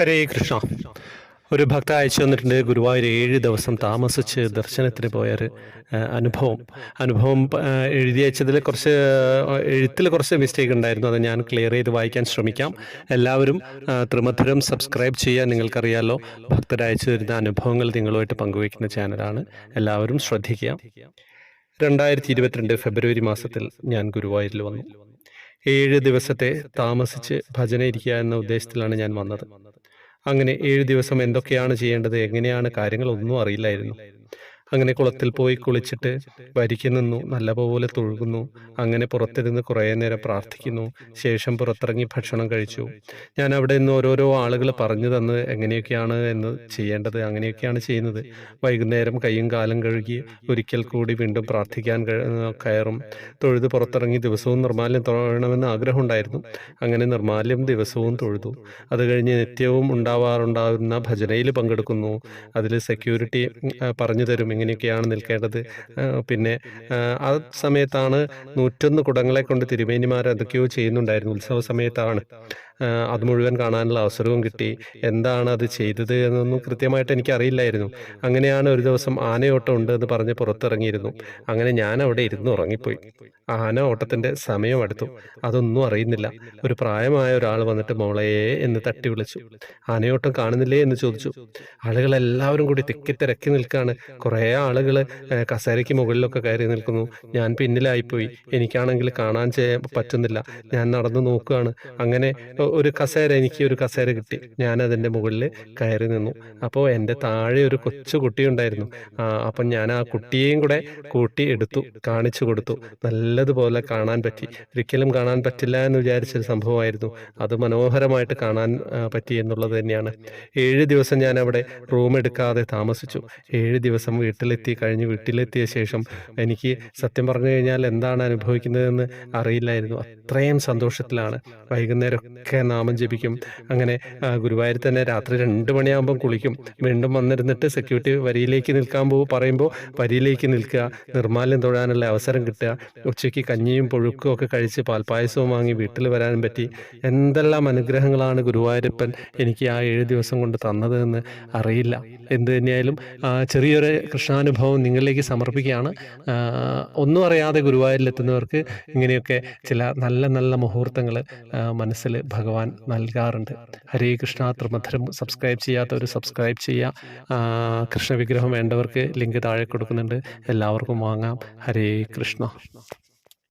ഹരേ കൃഷ്ണ. ഒരു ഭക്ത അയച്ചു തന്നിട്ടുണ്ട് ഗുരുവായൂർ ഏഴ് ദിവസം താമസിച്ച് ദർശനത്തിന് പോയൊരു അനുഭവം. അനുഭവം എഴുതി അയച്ചതിൽ കുറച്ച് എഴുത്തിൽ കുറച്ച് മിസ്റ്റേക്ക് ഉണ്ടായിരുന്നു. അത് ഞാൻ ക്ലിയർ ചെയ്ത് വായിക്കാൻ ശ്രമിക്കാം. എല്ലാവരും ത്രിമധുരം സബ്സ്ക്രൈബ് ചെയ്യാൻ നിങ്ങൾക്കറിയാലോ. ഭക്തർ അയച്ചു തരുന്ന അനുഭവങ്ങൾ നിങ്ങളുമായിട്ട് പങ്കുവയ്ക്കുന്ന ചാനലാണ് എല്ലാവരും ശ്രദ്ധിക്കുക. രണ്ടായിരത്തി ഇരുപത്തിരണ്ട് ഫെബ്രുവരി മാസത്തിൽ ഞാൻ ഗുരുവായൂരിൽ വന്നു. ഏഴ് ദിവസത്തെ താമസിച്ച് ഭജന ഇരിക്കുക എന്ന ഉദ്ദേശത്തിലാണ് ഞാൻ വന്നത്. അങ്ങനെ ഏഴ് ദിവസം എന്തൊക്കെയാണ് ചെയ്യേണ്ടത്? എങ്ങനെയാണ് കാര്യങ്ങൾ? ഒന്നും അറിയില്ലായിരുന്നു. അങ്ങനെ കുളത്തിൽ പോയി കുളിച്ചിട്ട് വരിക്ക് നിന്നു നല്ലപോലെ തൊഴുകുന്നു അങ്ങനെ പുറത്തിരുന്ന് കുറേ നേരം പ്രാർത്ഥിക്കുന്നു ശേഷം പുറത്തിറങ്ങി ഭക്ഷണം കഴിച്ചു. ഞാൻ അവിടെ നിന്ന് ഓരോരോ ആളുകൾ പറഞ്ഞു തന്ന് എങ്ങനെയൊക്കെയാണ് എന്ന് ചെയ്യേണ്ടത് അങ്ങനെയൊക്കെയാണ് ചെയ്യുന്നത്. വൈകുന്നേരം കൈയും കാലം കഴുകി ഒരിക്കൽ കൂടി വീണ്ടും പ്രാർത്ഥിക്കാൻ കയറും. തൊഴുത് പുറത്തിറങ്ങി ദിവസവും നിർമാല്യം തൊഴണമെന്ന് ആഗ്രഹമുണ്ടായിരുന്നു അങ്ങനെ നിർമാല്യം ദിവസവും തൊഴുതു. അത് കഴിഞ്ഞ് നിത്യവും ഉണ്ടാവാറുണ്ടാകുന്ന ഭജനയിൽ പങ്കെടുക്കുന്നു. അതിൽ സെക്യൂരിറ്റി പറഞ്ഞു തരും. ഇങ്ങനെയൊക്കെയാണ് നിൽക്കേണ്ടത്. പിന്നെ ആ, സമയത്താണ് നൂറ്റൊന്ന് കുടങ്ങളെ കൊണ്ട് തിരുമേനിമാർ എന്തൊക്കെയോ ചെയ്യുന്നുണ്ടായിരുന്നു ഉത്സവ സമയത്താണ്. അത് മുഴുവൻ കാണാനുള്ള അവസരവും കിട്ടി. എന്താണ് അത് ചെയ്തത് എന്നൊന്നും കൃത്യമായിട്ട് എനിക്ക് അറിയില്ലായിരുന്നു. അങ്ങനെയാണ് ഒരു ദിവസം ആനയോട്ടം ഉണ്ട് എന്ന് പറഞ്ഞ് പുറത്തിറങ്ങിയിരുന്നു. അങ്ങനെ ഞാൻ അവിടെ ഇരുന്ന് ഉറങ്ങിപ്പോയി. ആന ഓട്ടത്തിന്റെ സമയം അടുത്തു. അതൊന്നും അറിയുന്നില്ല. ഒരു പ്രായമായ ഒരാൾ വന്നിട്ട് മോളയെ എന്ന് തട്ടി വിളിച്ചു. ആനയോട്ടം കാണുന്നില്ലേ എന്ന് ചോദിച്ചു. ആളുകളെല്ലാവരും കൂടി തിക്കിത്തിരക്കി നിൽക്കുകയാണ് കുറേ ആളുകൾ കസേരയ്ക്ക് മുകളിലൊക്കെ കയറി നിൽക്കുന്നു. ഞാൻ പിന്നിലായിപ്പോയി. എനിക്കാണെങ്കിൽ കാണാൻ ചെയ്യാൻ പറ്റുന്നില്ല. ഞാൻ നടന്നു നോക്കുകയാണ്. അങ്ങനെ ഒരു കസേര എനിക്ക് ഒരു കസേര കിട്ടി. ഞാൻ അതിന്റെ മുകളിൽ കയറി നിന്നു. അപ്പോൾ എന്റെ താഴെ ഒരു കൊച്ചു കുട്ടി ഉണ്ടായിരുന്നു. അപ്പം ഞാൻ ആ കുട്ടിയെയും കൂടെ കൂട്ടി എടുത്തു കാണിച്ചു കൊടുത്തു. നല്ലതുപോലെ കാണാൻ പറ്റി. ഒരിക്കലും കാണാൻ പറ്റില്ല എന്ന് വിചാരിച്ചൊരു സംഭവമായിരുന്നു. അത് മനോഹരമായിട്ട് കാണാൻ പറ്റി എന്നുള്ളത് തന്നെയാണ്. ഏഴ് ദിവസം ഞാൻ അവിടെ റൂം എടുക്കാതെ താമസിച്ചു. ഏഴ് ദിവസം വീട്ടിലെത്തി കഴിഞ്ഞ് വീട്ടിലെത്തിയ ശേഷം എനിക്ക് സത്യം പറഞ്ഞു കഴിഞ്ഞാൽ എന്താണ് അനുഭവിക്കുന്നതെന്ന് അറിയില്ലായിരുന്നു. അത്രയും സന്തോഷത്തിലാണ്. വൈകുന്നേരമൊക്കെ നാമം ജപിക്കും. അങ്ങനെ ഗുരുവായൂർ തന്നെ രാത്രി രണ്ട് മണിയാകുമ്പോൾ കുളിക്കും. വീണ്ടും വന്നിരുന്നിട്ട് സെക്യൂരിറ്റി വരിയിലേക്ക് നിൽക്കാൻ പോകും പറയുമ്പോൾ വരിയിലേക്ക് നിൽക്കുക. നിർമ്മാല്യം തൊഴാനുള്ള അവസരം കിട്ടുക. ഉച്ചയ്ക്ക് കഞ്ഞിയും പുഴുക്കും ഒക്കെ കഴിച്ച് പാൽപ്പായസവും വാങ്ങി വീട്ടിൽ വരാനും പറ്റി. എന്തെല്ലാം അനുഗ്രഹങ്ങളാണ് ഗുരുവായൂരപ്പൻ എനിക്ക് ആ ഏഴ് ദിവസം കൊണ്ട് തന്നതെന്ന് അറിയില്ല. എന്ത് തന്നെയായാലും ചെറിയൊരു കൃഷ്ണാനുഭവം നിങ്ങളിലേക്ക് സമർപ്പിക്കുകയാണ്. ഒന്നും അറിയാതെ ഗുരുവായൂരിലെത്തുന്നവർക്ക് ഇങ്ങനെയൊക്കെ ചില നല്ല നല്ല മുഹൂർത്തങ്ങൾ മനസ്സിൽ ഭഗവാൻ നൽകാറുണ്ട്. ഹരേ കൃഷ്ണ ത്രിമധുരം സബ്സ്ക്രൈബ് ചെയ്യാത്തവർ സബ്സ്ക്രൈബ് ചെയ്യുക. കൃഷ്ണവിഗ്രഹം വേണ്ടവർക്ക് ലിങ്ക് താഴെ കൊടുക്കുന്നുണ്ട്. എല്ലാവർക്കും വാങ്ങാം. ഹരേ കൃഷ്ണ.